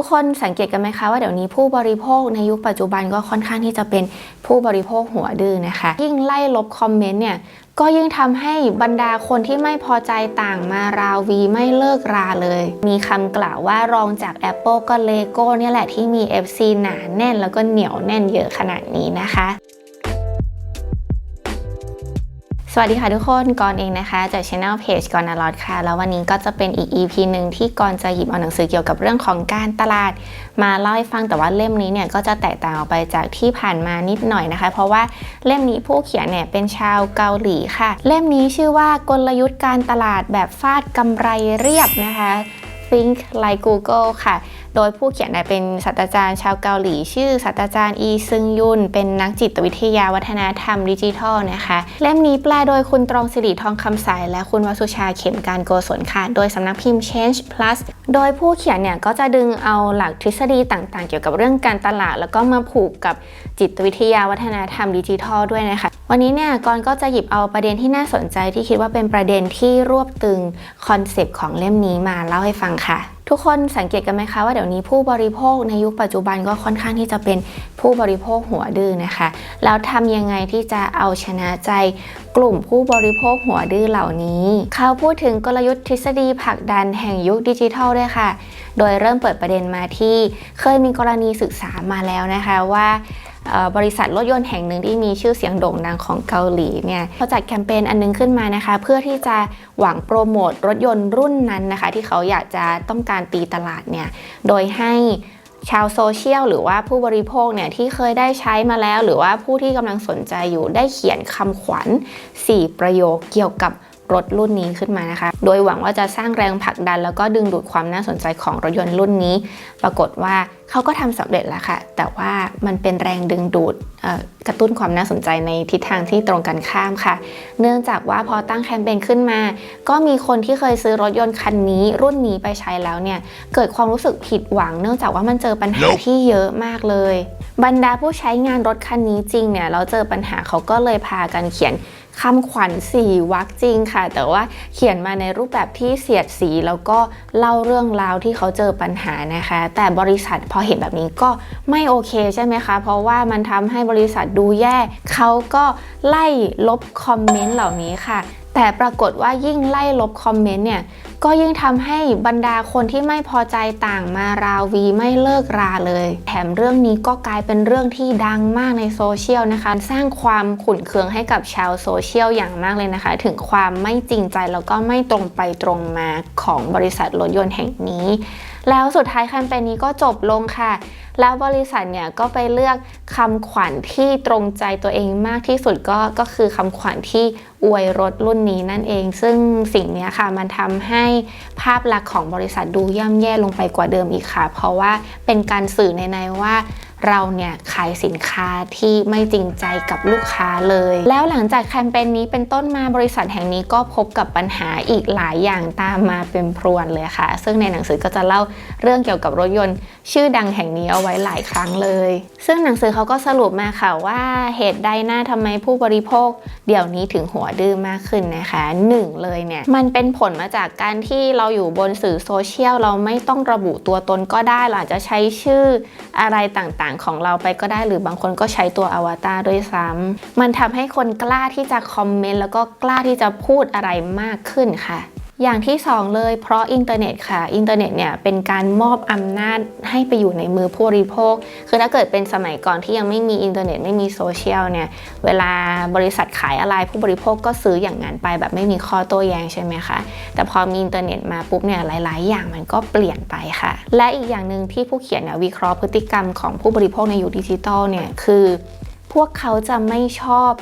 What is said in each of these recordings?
ทุกคนสังเกตกันไหมคะว่าเดี๋ยวนี้ผู้บริโภคในยุคปัจจุบันก็ค่อนข้างที่จะเป็นผู้บริโภคหัวดื้อนะคะ ยิ่งไล่ลบคอมเมนต์เนี่ยก็ยิ่งทำให้บรรดาคนที่ไม่พอใจต่างมาราวีไม่เลิกราเลย มีคำกล่าวว่ารองจาก Apple ก็เลโก้เนี่ยแหละที่มี FC หนาแน่นแล้วก็เหนียวแน่นเยอะขนาดนี้นะคะ สวัสดีค่ะทุกคนกรเองนะคะจากช anel page กรนารอดค่ะ แล้ววันนี้ก็จะเป็นอีก EP หนึ่งที่กรจะหยิบเอาหนังสือเกี่ยวกับเรื่องของการตลาด มาเล่าให้ฟังแต่ว่าเล่มนี้เนี่ยก็จะแตกต่างออกไปจากที่ผ่านมานิดหน่อยนะคะ เพราะว่าเล่มนี้ผู้เขียนเนี่ยเป็นชาวเกาหลีค่ะ เล่มนี้ชื่อว่ากลยุทธ์การตลาดแบบฟาดกำไรเรียบนะคะ Think like Google ค่ะ โดยผู้เขียนเป็นศาสตราจารย์ชาวเกาหลี ชื่อศาสตราจารย์อีซึงยุน เป็นนักจิตวิทยาวัฒนธรรมดิจิทัลนะคะ เล่มนี้แปลโดยคุณตรองสิริทองคำสาย และคุณวสุชาเข็มการโกศลค่ะ โดยสำนักพิมพ์ Change Plus โดยผู้เขียนเนี่ยก็จะดึงเอาหลักทฤษฎีต่างๆ เกี่ยวกับเรื่องการตลาด แล้วก็มาผูกกับจิตวิทยาวัฒนธรรมดิจิทัลด้วยนะคะ วันนี้เนี่ยกรก็จะหยิบเอาประเด็นที่น่าสนใจที่คิดว่าเป็นประเด็นที่รวบตึงคอนเซปต์ของเล่มนี้มาเล่าให้ฟังค่ะทุกคนสังเกตกันไหมคะว่าเดี๋ยวนี้ผู้บริโภคในยุคปัจจุบันก็ค่อนข้างที่จะเป็นผู้บริโภคหัวดื้อนะคะ แล้วทำยังไงที่จะเอาชนะใจกลุ่มผู้บริโภคหัวดื้อเหล่านี้ เขาพูดถึงกลยุทธ์ทฤษฎีผลักดันแห่งยุคดิจิทัลด้วยค่ะ โดยเริ่มเปิดประเด็นมาที่เคยมีกรณีศึกษามาแล้วนะคะว่า บริษัทรถยนต์แห่งหนึ่งที่มีชื่อเสียงโด่งดังของเกาหลีเนี่ยเขาจัดแคมเปญอันนึงขึ้นมานะคะ เพื่อที่จะหวังโปรโมทรถยนต์รุ่นนั้นนะคะ ที่เขาอยากจะต้องการตีตลาดเนี่ยโดยให้ชาวโซเชียลหรือว่าผู้บริโภคเนี่ยที่เคยได้ใช้มาแล้ว หรือว่าผู้ที่กำลังสนใจอยู่ได้เขียนคำขวัญ 4 ประโยคเกี่ยวกับ รถรุ่นนี้ขึ้นมานะคะ โดยหวังว่าจะสร้างแรงผลักดัน แล้วก็ดึงดูดความน่าสนใจของรถยนต์รุ่นนี้ ปรากฏว่าเขาก็ทำสำเร็จแล้วค่ะ แต่ว่ามันเป็นแรงดึงดูดเอ่อกระตุ้นความน่าสนใจในทิศทางที่ตรงกันข้ามค่ะ เนื่องจากว่าพอตั้งแคมเปญขึ้นมา ก็มีคนที่เคยซื้อรถยนต์คันนี้ รุ่นนี้ไปใช้แล้วเนี่ย เกิดความรู้สึกผิดหวัง เนื่องจากว่ามันเจอปัญหา Nope ที่เยอะมากเลย บรรดาผู้ใช้งานรถคันนี้จริงเนี่ย เราเจอปัญหาเขาก็เลยพากันเขียน คำขวัญสี่วักจริงค่ะ แต่ว่าเขียนมาในรูปแบบที่เสียดสีแล้วก็เล่าเรื่องราวที่เขาเจอปัญหานะคะ แต่บริษัทพอเห็นแบบนี้ก็ไม่โอเคใช่ไหมคะ เพราะว่ามันทำให้บริษัทดูแย่เขาก็ไล่ลบคอมเมนต์เหล่านี้ค่ะ แต่ปรากฏว่ายิ่งไล่ลบคอมเมนต์เนี่ยก็ยิ่งทำให้บรรดาคนที่ไม่พอใจต่างมาราวีไม่เลิกราเลย แถมเรื่องนี้ก็กลายเป็นเรื่องที่ดังมากในโซเชียลนะคะ สร้างความขุ่นเคืองให้กับชาวโซเชียลอย่างมากเลยนะคะ ถึงความไม่จริงใจแล้วก็ไม่ตรงไปตรงมาของบริษัทรถยนต์แห่งนี้แล้วสุดท้ายแคมเปญนี้ก็จบลงค่ะ แล้วบริษัทเนี่ยก็ไปเลือกคำขวัญที่ตรงใจตัวเองมากที่สุดก็ก็คือคำขวัญที่อวยรถรุ่นนี้นั่นเอง ซึ่งสิ่งนี้ค่ะมันทำให้ภาพลักษณ์ของบริษัทดูย่ำแย่ลงไปกว่าเดิมอีกค่ะ เพราะว่าเป็นการสื่อในในว่า เราเนี่ยขายสินค้าที่ไม่จริงใจกับลูกค้าเลย แล้วหลังจากแคมเปญนี้เป็นต้นมาบริษัทแห่งนี้ก็พบกับปัญหาอีกหลายอย่างตามมาเป็นพรวนเลยค่ะ ซึ่งในหนังสือก็จะเล่าเรื่องเกี่ยวกับรถยนต์ ชื่อดังแห่งนี้เอาไว้หลายครั้งเลย ซึ่งหนังสือเขาก็สรุปมาค่ะว่าเหตุใดหน้าทำไมผู้บริโภค เดี๋ยวนี้ถึงหัวดื้อมากขึ้นนะคะหนึ่งเลยเนี่ยมันเป็นผลมาจากการที่เราอยู่บนสื่อโซเชียลเราไม่ต้องระบุตัวตนก็ได้เราอจะใช้ชื่ออะไรต่างๆ ของเราไปก็ได้ หรือบางคนก็ใช้ตัวอวตารด้วยซ้ำมันทำให้คนกล้าที่จะคอมเมนต์แล้วก็กล้าที่จะพูดอะไรมากขึ้นค่ะ อย่างที่สองเลยเพราะอินเทอร์เน็ตค่ะ อินเทอร์เน็ตเนี่ยเป็นการมอบอำนาจให้ไปอยู่ในมือผู้บริโภค คือถ้าเกิดเป็นสมัยก่อนที่ยังไม่มีอินเทอร์เน็ตไม่มีโซเชียลเนี่ยเวลาบริษัทขายอะไรผู้บริโภคก็ซื้ออย่างนั้นไปแบบไม่มีข้อโต้แย้งใช่ไหมคะแต่พอมีอินเทอร์เน็ตมาปุ๊บเนี่ยหลาย ๆ อย่างมันก็เปลี่ยนไปค่ะ และอีกอย่างหนึ่งที่ผู้เขียนเนี่ยวิเคราะห์พฤติกรรมของผู้บริโภคในยุคดิจิตอลเนี่ยคือ พวกเขาจะไม่ชอบ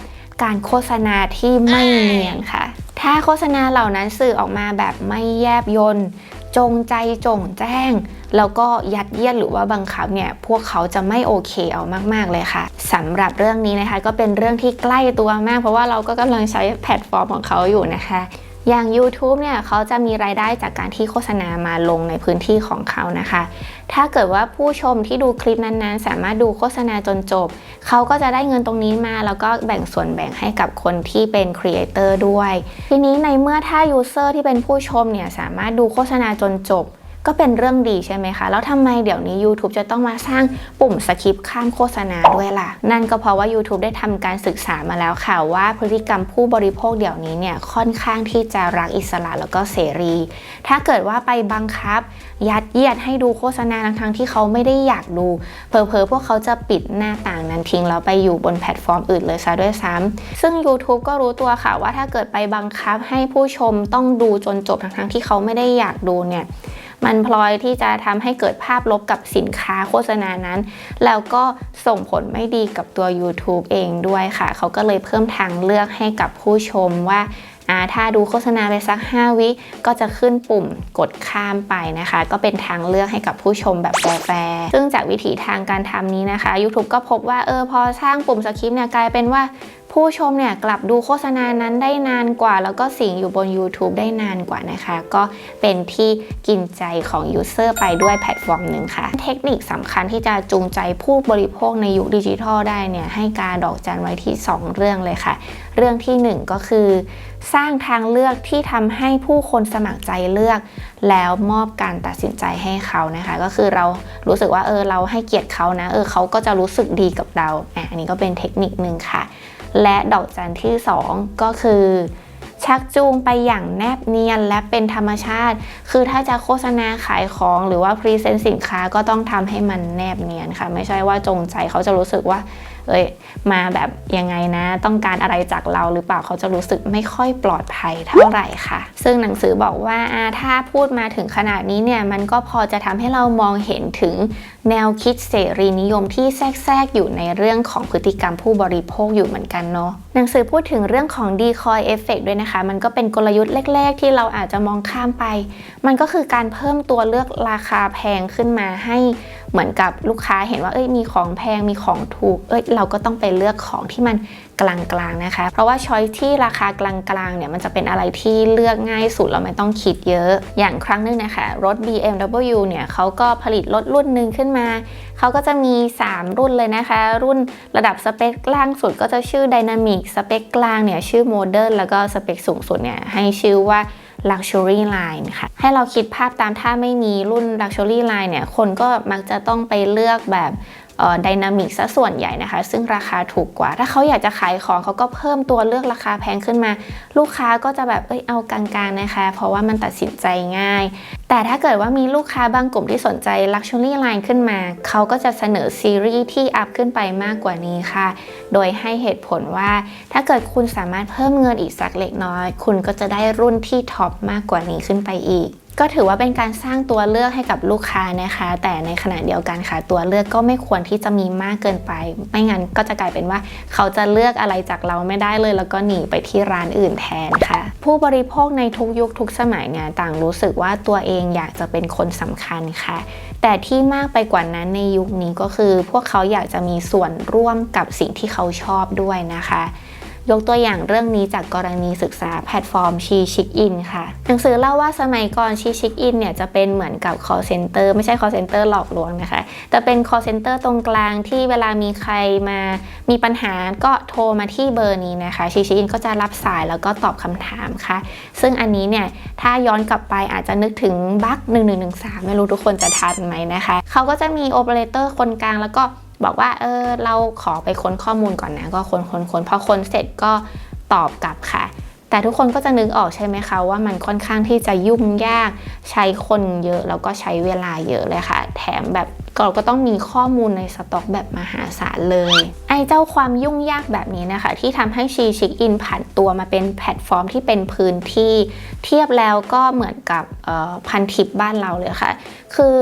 การโฆษณาที่ไม่เนียนค่ะ ถ้าโฆษณาเหล่านั้นสื่อออกมาแบบไม่แยบยนต์จงใจจงแจ้ง แล้วก็ยัดเยียดหรือว่าบังคับเนี่ยพวกเขาจะไม่โอเคเอามากๆเลยค่ะสำหรับเรื่องนี้นะคะก็เป็นเรื่องที่ใกล้ตัวมาก เพราะว่าเราก็กำลังใช้แพลตฟอร์มของเขาอยู่นะคะ อย่าง YouTube เนี่ยเขาจะมีรายได้จากการที่โฆษณามาลงในพื้นที่ของเขานะคะ ถ้าเกิดว่าผู้ชมที่ดูคลิปนั้นๆ สามารถดูโฆษณาจนจบ เขาก็จะได้เงินตรงนี้มา แล้วก็แบ่งส่วนแบ่งให้กับคนที่เป็นครีเอเตอร์ด้วย ทีนี้ในเมื่อถ้ายูเซอร์ที่เป็นผู้ชมเนี่ยสามารถดูโฆษณาจนจบ ก็เป็นเรื่องดีใช่ไหมคะ แล้วทำไมเดี๋ยวนี้ YouTube จะต้องมาสร้างปุ่มสคริปข้ามโฆษณาด้วยล่ะ นั่นก็เพราะว่า YouTube ได้ทำการศึกษามาแล้วค่ะ ว่าพฤติกรรมผู้บริโภคเดี๋ยวนี้เนี่ยค่อนข้างที่จะรักอิสระแล้วก็เสรี ถ้าเกิดว่าไปบังคับ ยัดเยียดให้ดูโฆษณาทั้งที่เขาไม่ได้อยากดูเพอเพอพวกเขาจะปิดหน้าต่างนั้นทิ้งแล้วไปอยู่บนแพลตฟอร์มอื่นเลยซะด้วยซ้ำซึ่ง YouTube ก็รู้ตัวค่ะว่าถ้าเกิดไปบังคับให้ผู้ชมต้องดูจนจบทั้งๆที่เขาไม่ได้อยากดูเนี่ย มันพลอยที่จะทำให้เกิดภาพลบกับสินค้าโฆษณานั้น แล้วก็ส่งผลไม่ดีกับตัว YouTube เองด้วยค่ะ เขาก็เลยเพิ่มทางเลือกให้กับผู้ชมว่า ถ้าดูโฆษณาไปสัก 5 วิก็จะขึ้นปุ่มกดข้ามไปนะคะ ก็เป็นทางเลือกให้กับผู้ชมแบบแฟร์ซึ่งจากวิถีทางการทำนี้นะคะ YouTube ก็พบว่าเออพอสร้างปุ่มสคริปต์เนี่ยกลายเป็นว่าผู้ชมเนี่ยกลับดูโฆษณานั้นได้นานกว่า แล้วก็สิงอยู่บน YouTube ได้นานกว่านะคะ ก็เป็นที่กินใจของยูเซอร์ไปด้วยแพลตฟอร์มหนึ่งค่ะ เทคนิคสำคัญที่จะจูงใจผู้บริโภคในยุคดิจิทัลได้เนี่ยให้การดอกจันไว้ที่ 2 เรื่องเลยค่ะ เรื่องที่ 1 ก็คือ สร้างทางเลือกที่ทำให้ผู้คนสมัครใจเลือก แล้วมอบการตัดสินใจให้เขานะคะ ก็คือเรารู้สึกว่าเออเราให้เกียรติเขานะเออเขาก็จะรู้สึกดีกับเราอะอันนี้ก็เป็นเทคนิคหนึ่งค่ะ และดอกจันที่ 2 ก็คือชักจูงไปอย่างแนบเนียนและเป็นธรรมชาติ คือถ้าจะโฆษณาขายของหรือว่าพรีเซนต์สินค้าก็ต้องทำให้มันแนบเนียนค่ะ ไม่ใช่ว่าจงใจเขาจะรู้สึกว่า เอ้ยมาแบบยังไงนะ ต้องการอะไรจากเราหรือเปล่าเขาจะรู้สึกไม่ค่อยปลอดภัยเท่าไหร่ค่ะ ซึ่งหนังสือบอกว่าถ้าพูดมาถึงขนาดนี้เนี่ยมันก็พอจะทำให้เรามองเห็นถึงแนวคิดเสรีนิยมที่แทรกๆอยู่ในเรื่องของพฤติกรรมผู้บริโภคอยู่เหมือนกันเนาะหนังสือพูดถึงเรื่องของ decoy effect ด้วยนะคะ มันก็เป็นกลยุทธ์แรกๆ ที่เราอาจจะมองข้ามไป มันก็คือการเพิ่มตัวเลือกราคาแพงขึ้นมาให้ เหมือนกับลูกค้าเห็นว่าเอ้ยมีของแพงมีของถูก เอ้ยเราก็ต้องไปเลือกของที่มันกลางๆนะคะ เพราะว่าช้อยที่ราคากลางๆเนี่ยมันจะเป็นอะไรที่เลือกง่ายสุดเราไม่ต้องคิดเยอะ อย่างครั้งหนึงนะคะ รถ BMW เนี่ยเขาก็ผลิตรถรุ่นหนึ่งขึ้นมา เขาก็จะมี 3 รุ่นเลยนะคะ รุ่นระดับสเปคล่างสุดก็จะชื่อ Dynamic สเปคกลางเนี่ยชื่อ Modern แล้วก็สเปคสูงสุดเนี่ยให้ชื่อว่า Luxury Line ค่ะ ให้เราคิดภาพตามถ้าไม่มีรุ่น Luxury Line เนี่ย คนก็มักจะต้องไปเลือกแบบ ดินามิกซะส่วนใหญ่นะคะ ซึ่งราคาถูกกว่า ถ้าเขาอยากจะขายของเขาก็เพิ่มตัวเลือกราคาแพงขึ้นมา ลูกค้าก็จะแบบเอ้ยเอากลางๆนะคะ เพราะว่ามันตัดสินใจง่าย แต่ถ้าเกิดว่ามีลูกค้าบางกลุ่มที่สนใจ Luxury Line ขึ้นมา เขาก็จะเสนอซีรีส์ที่อัพขึ้นไปมากกว่านี้ค่ะ โดยให้เหตุผลว่า ถ้าเกิดคุณสามารถเพิ่มเงินอีกสักเล็กน้อย คุณก็จะได้รุ่นที่ท็อปมากกว่านี้ขึ้นไปอีก ก็ถือว่าเป็นการสร้างตัวเลือกให้กับลูกค้านะคะ แต่ในขณะเดียวกันค่ะ ตัวเลือกก็ไม่ควรที่จะมีมากเกินไป ไม่งั้นก็จะกลายเป็นว่า เขาจะเลือกอะไรจากเราไม่ได้เลย แล้วก็หนีไปที่ร้านอื่นแทนค่ะ ผู้บริโภคในทุกยุคทุกสมัยเนี่ยต่างรู้สึกว่าตัวเองอยากจะเป็นคนสำคัญค่ะ แต่ที่มากไปกว่านั้นในยุคนี้ก็คือ พวกเขาอยากจะมีส่วนร่วมกับสิ่งที่เขาชอบด้วยนะคะ ยกตัวอย่างเรื่องนี้จากกรณีศึกษาแพลตฟอร์มชีชิคอินค่ะ หนังสือเล่าว่าสมัยก่อนชีชิคอินเนี่ยจะเป็นเหมือนกับ call center ไม่ใช่ call center หลอกลวงนะคะ แต่เป็น call center ตรงกลางที่เวลามีใครมามีปัญหาก็โทรมาที่เบอร์นี้นะคะชีชิคอินก็จะรับสายแล้วก็ตอบคำถามค่ะ ซึ่งอันนี้เนี่ยถ้าย้อนกลับไปอาจจะนึกถึงบั๊ก1113ไม่รู้ทุกคนจะทันไหมนะคะ เขาก็จะมีโอเปอเรเตอร์คนกลางแล้วก็ บอกว่าเออเราขอไปค้นข้อมูลก่อนนะก็ค้นค้นค้นพอค้นเสร็จก็ตอบกลับค่ะ แต่ทุกคนก็จะนึกออกใช่ไหมคะว่ามันค่อนข้างที่จะยุ่งยากใช้คนเยอะแล้วก็ใช้เวลาเยอะเลยค่ะ แถมแบบ เราก็ต้องมีข้อมูลในสต็อกแบบมหาศาลเลย ไอ้เจ้าความยุ่งยากแบบนี้นะคะ ที่ทำให้ชีชิคอินผ่านตัวมาเป็นแพลตฟอร์มที่เป็นพื้นที่เทียบแล้วก็เหมือนกับพันทิปบ้านเราเลยค่ะ คือ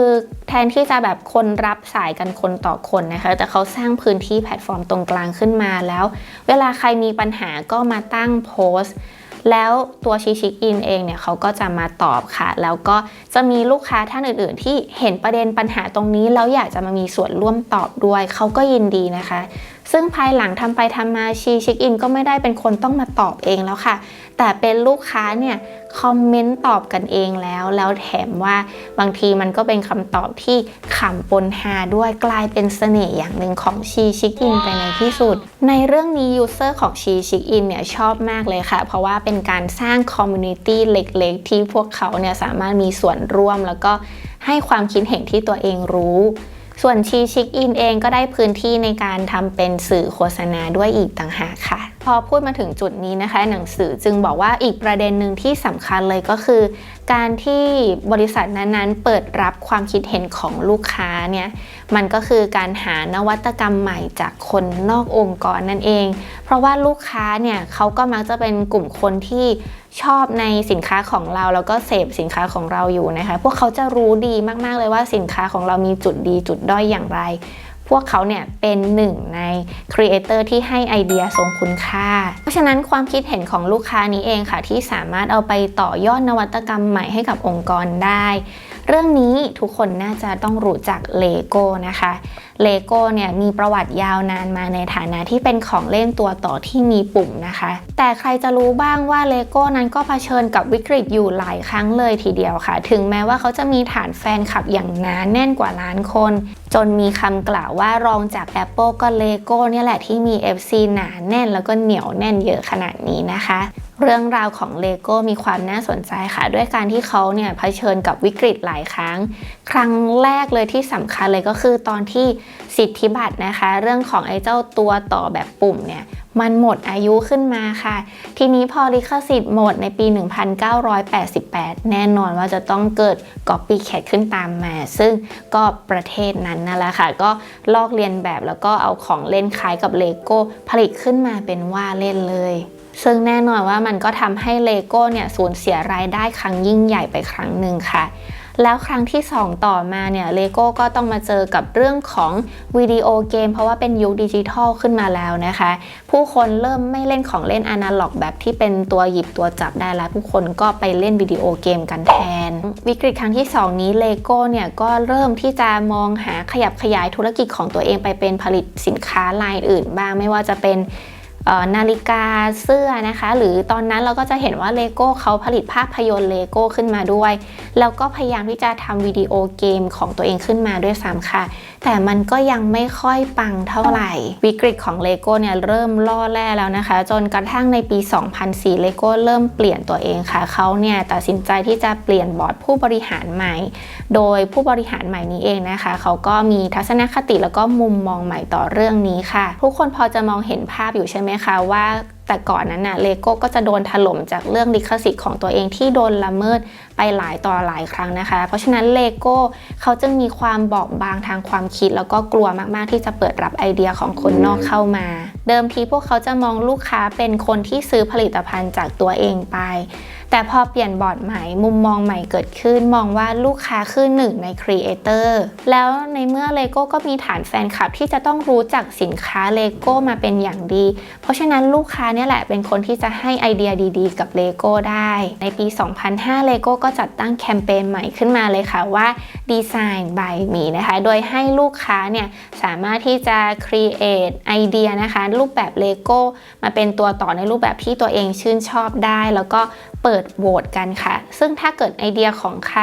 แทนที่จะแบบคนรับสายกันคนต่อคนนะคะ แต่เขาสร้างพื้นที่แพลตฟอร์มตรงกลางขึ้นมาแล้ว เวลาใครมีปัญหาก็มาตั้งโพสต์ แล้วตัวชิชิกอินเองเนี่ยเขาก็จะมาตอบค่ะ แล้วก็จะมีลูกค้าท่านอื่น ๆ ที่เห็นประเด็นปัญหาตรงนี้แล้วอยากจะมามีส่วนร่วมตอบด้วย เขาก็ยินดีนะคะ ซึ่งภายหลังทำไปทำมาชีชิคอินก็ไม่ได้เป็นคนต้องมาตอบเองแล้วค่ะ แต่เป็นลูกค้าเนี่ยคอมเมนต์ตอบกันเองแล้ว แล้วแถมว่าบางทีมันก็เป็นคำตอบที่ขำปนฮาด้วยกลายเป็นเสน่ห์อย่างหนึ่งของชีชิคอินไปในที่สุด ในเรื่องนี้ยูเซอร์ของชีชิคอินเนี่ยชอบมากเลยค่ะ เพราะว่าเป็นการสร้างคอมมูนิตี้เล็กๆ ที่พวกเขาเนี่ยสามารถมีส่วนร่วมแล้วก็ให้ความคิดเห็นที่ตัวเองรู้ ส่วนชีชิคอินเองก็ได้พื้นที่ในการทำเป็นสื่อโฆษณาด้วยอีกต่างหากค่ะ พอพูดมาถึงจุดนี้นะคะ หนังสือจึงบอกว่าอีกประเด็นหนึ่งที่สำคัญเลยก็คือ การที่บริษัทนั้นๆ เปิดรับความคิดเห็นของลูกค้าเนี่ยมันก็คือการหานวัตกรรมใหม่จากคนนอกองค์กรนั่นเอง เพราะว่าลูกค้าเนี่ยเขาก็มักจะเป็นกลุ่มคนที่ ชอบในสินค้าของเราแล้วก็เสพสินค้าของเราอยู่นะคะ พวกเขาจะรู้ดีมากๆเลยว่าสินค้าของเรามีจุดดีจุดด้อยอย่างไร พวกเขาเนี่ยเป็นหนึ่งในครีเอเตอร์ที่ให้ไอเดียทรงคุณค่า เพราะฉะนั้นความคิดเห็นของลูกค้านี้เองค่ะ ที่สามารถเอาไปต่อยอดนวัตกรรมใหม่ให้กับองค์กรได้ เรื่องนี้ทุกคนน่าจะต้องรู้จักเลโก้นะคะเลโก้เนี่ยมีประวัติยาวนานมาในฐานะที่เป็นของเล่นตัวต่อที่มีปุ่มนะคะ แต่ใครจะรู้บ้างว่าเลโก้นั้นก็เผชิญกับวิกฤตอยู่หลายครั้งเลยทีเดียวค่ะ ถึงแม้ว่าเขาจะมีฐานแฟนคลับอย่างหนาแน่นกว่าล้านคน จนมีคำกล่าวว่ารองจาก Apple ก็เลโก้เนี่ยแหละที่มี FC หนาแน่นแล้วก็เหนียวแน่นเยอะขนาดนี้นะคะ เรื่องราวของเลโก้มีความน่าสนใจค่ะ ด้วยการที่เขาเนี่ยเผชิญกับวิกฤตหลายครั้ง ครั้งแรกเลยที่สำคัญเลยก็คือตอนที่สิทธิบัตรนะคะ เรื่องของไอ้เจ้าตัวต่อแบบปุ่มเนี่ยมันหมดอายุขึ้นมาค่ะ ทีนี้พอลิขสิทธิ์หมดในปี 1988 แน่นอนว่าจะต้องเกิด copycat ขึ้นตามมา ซึ่งก็ประเทศนั้นนั่นแหละค่ะ ก็ลอกเลียนแบบแล้วก็เอาของเล่นคล้ายกับเลโก้ผลิตขึ้นมาเป็นว่าเล่นเลย ซึ่งแน่นอนว่ามันก็ทำให้เลโก้เนี่ยสูญเสียรายได้ครั้งยิ่งใหญ่ไปครั้งหนึ่งค่ะ แล้วครั้งที่ 2 ต่อมาเนี่ยเลโก้ก็ต้องมาเจอกับเรื่องของวิดีโอเกม เพราะว่าเป็นยุคดิจิทัลขึ้นมาแล้วนะคะ ผู้คนเริ่มไม่เล่นของเล่นอนาล็อก แบบที่เป็นตัวหยิบตัวจับได้แล้ว ผู้คนก็ไปเล่นวิดีโอเกมกันแทน วิกฤตครั้งที่ 2 นี้เลโก้เนี่ยก็เริ่มที่จะมองหาขยับขยายธุรกิจของตัวเองไปเป็นผลิตสินค้ารายอื่นบ้างไม่ว่าจะเป็น นาฬิกาเสื้อนะคะ หรือตอนนั้นเราก็จะเห็นว่าเลโก้เขาผลิตภาพยนตร์เลโก้ขึ้นมาด้วย แล้วก็พยายามที่จะทำวิดีโอเกมของตัวเองขึ้นมาด้วยซ้ำค่ะ แต่มันก็ยังไม่ค่อยปังเท่าไหร่ วิกฤตของเลโก้เนี่ยเริ่มล่อแร่แล้วนะคะ จนกระทั่งในปี 2004เลโก้เริ่มเปลี่ยนตัวเองค่ะเขาเนี่ยตัดสินใจที่จะเปลี่ยนบอร์ดผู้บริหารใหม่ โดยผู้บริหารใหม่นี้เองนะคะ เขาก็มีทัศนคติแล้วก็มุมมองใหม่ต่อเรื่องนี้ค่ะ ทุกคนพอจะมองเห็นภาพอยู่ใช่ไหมคะว่า แต่ก่อนนั้นน่ะเลโก้ก็จะโดนถล่มจากเรื่องลิขสิทธิ์ของตัวเองที่โดนละเมิดไปหลายต่อหลายครั้งนะคะ เพราะฉะนั้นเลโก้เขาจึงมีความบอบบางทางความคิด แล้วก็กลัวมากๆที่จะเปิดรับไอเดียของคนนอกเข้ามา เดิมทีพวกเขาจะมองลูกค้าเป็นคนที่ซื้อผลิตภัณฑ์จากตัวเองไป แต่พอเปลี่ยนบอร์ดใหม่มุมมองใหม่เกิดขึ้น มองว่าลูกค้าคือหนึ่งในครีเอเตอร์แล้วในเมื่อเลโก้ก็มีฐานแฟนคลับที่จะต้องรู้จักสินค้าเลโก้มาเป็นอย่างดี เพราะฉะนั้นลูกค้าเนี่ยแหละเป็นคนที่จะให้ไอเดียดีๆ กับเลโก้ได้ ในปี 2005เลโก้ก็จัดตั้งแคมเปญใหม่ขึ้นมาเลยค่ะว่า Design by Me นะคะ โดยให้ลูกค้าเนี่ยสามารถที่จะ create ไอเดียนะคะ รูปแบบเลโก้มาเป็นตัวต่อในรูปแบบที่ตัวเองชื่นชอบได้ แล้วก็เปิดโหวตกันค่ะ ซึ่งถ้าเกิดไอเดียของใคร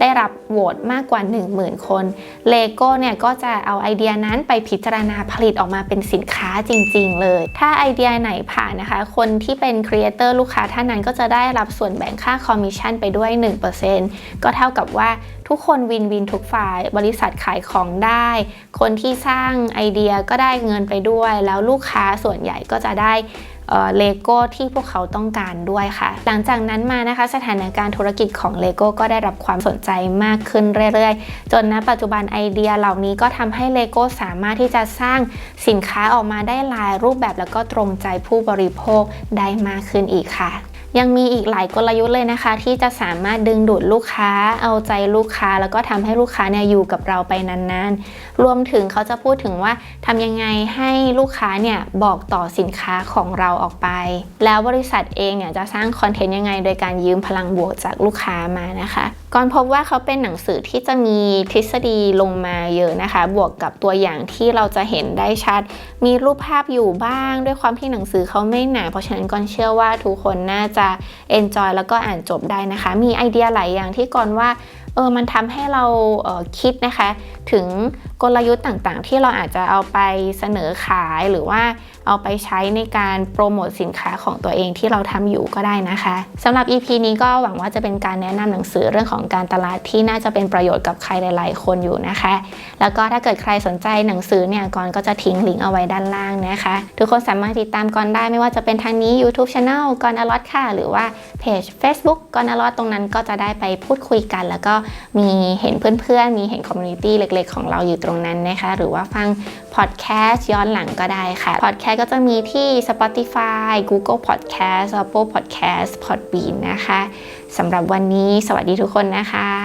ได้รับโหวตมากกว่า 10,000 คนเลโก้เนี่ยก็จะเอาไอเดียนั้นไปพิจารณาผลิตออกมาเป็นสินค้าจริง ๆ เลย ถ้าไอเดียไหนผ่านนะคะ คนที่เป็นครีเอเตอร์ลูกค้าท่านนั้นก็จะได้รับส่วนแบ่งค่าคอมมิชชั่นไปด้วย 1%ก็เท่ากับว่าทุกคนวินวินทุกฝ่าย บริษัทขายของได้ คนที่สร้างไอเดียก็ได้เงินไปด้วย แล้วลูกค้าส่วนใหญ่ก็จะได้ เลโก้ที่พวกเขาต้องการด้วยค่ะ หลังจากนั้นมานะคะ สถานการณ์ธุรกิจของเลโก้ก็ได้รับความสนใจมากขึ้นเรื่อยๆ จนณปัจจุบันไอเดียเหล่านี้ก็ทำให้เลโก้สามารถที่จะสร้างสินค้าออกมาได้หลายรูปแบบแล้วก็ตรงใจผู้บริโภคได้มากขึ้นอีกค่ะ ยังมีอีกหลายกลยุทธ์เลยนะคะ ที่จะสามารถดึงดูดลูกค้า เอาใจลูกค้า แล้วก็ทำให้ลูกค้าเนี่ยอยู่กับเราไปนานๆ รวมถึงเขาจะพูดถึงว่าทำยังไงให้ลูกค้าเนี่ยบอกต่อสินค้าของเราออกไป แล้วบริษัทเองเนี่ยจะสร้างคอนเทนต์ยังไง โดยการยืมพลังบวกจากลูกค้ามานะคะ ก่อนพบว่าเขาเป็นหนังสือที่จะมีทฤษฎีลงมาเยอะนะคะ บวกกับตัวอย่างที่เราจะเห็นได้ชัด มีรูปภาพอยู่บ้าง ด้วยความที่หนังสือเขาไม่หนา เพราะฉะนั้นก่อนเชื่อว่าทุกคนน่าจะเอนจอยแล้วก็อ่านจบได้นะคะ มีไอเดียหลายอย่างที่ก่อนว่าเออมันทำให้เราเคิดนะคะ ถึงกลยุทธ์ต่างๆ ที่เราอาจจะเอาไปเสนอขายหรือว่า เอาไปใช้ในการโปรโมทสินค้าของตัวเองที่เราทำอยู่ก็ได้นะคะสำหรับ EP นี้ก็หวังว่าจะเป็นการแนะนำหนังสือเรื่องของการตลาดที่น่าจะเป็นประโยชน์กับใครหลาย ๆ คนอยู่นะคะ แล้วก็ถ้าเกิดใครสนใจหนังสือเนี่ยก่อนก็จะทิ้งลิงก์เอาไว้ด้านล่างนะคะ ทุกคนสามารถติดตามก่อนได้ไม่ว่าจะเป็นทางนี้ YouTube Channel ก่อนอลอตค่ะ หรือว่าเพจ Facebook ก่อนอลอตตรงนั้นก็จะได้ไปพูดคุยกัน แล้วก็มีเห็นเพื่อนๆ มีเห็นคอมมูนิตี้เล็ก ๆ ของเราอยู่ตรงนั้นนะคะ หรือว่าฟัง พอดแคสต์ย้อนหลังก็ได้ค่ะพอดแคสต์ก็จะมีที่ Spotify Google Podcast Apple Podcast Podbean นะคะสำหรับวันนี้สวัสดีทุกคนนะคะ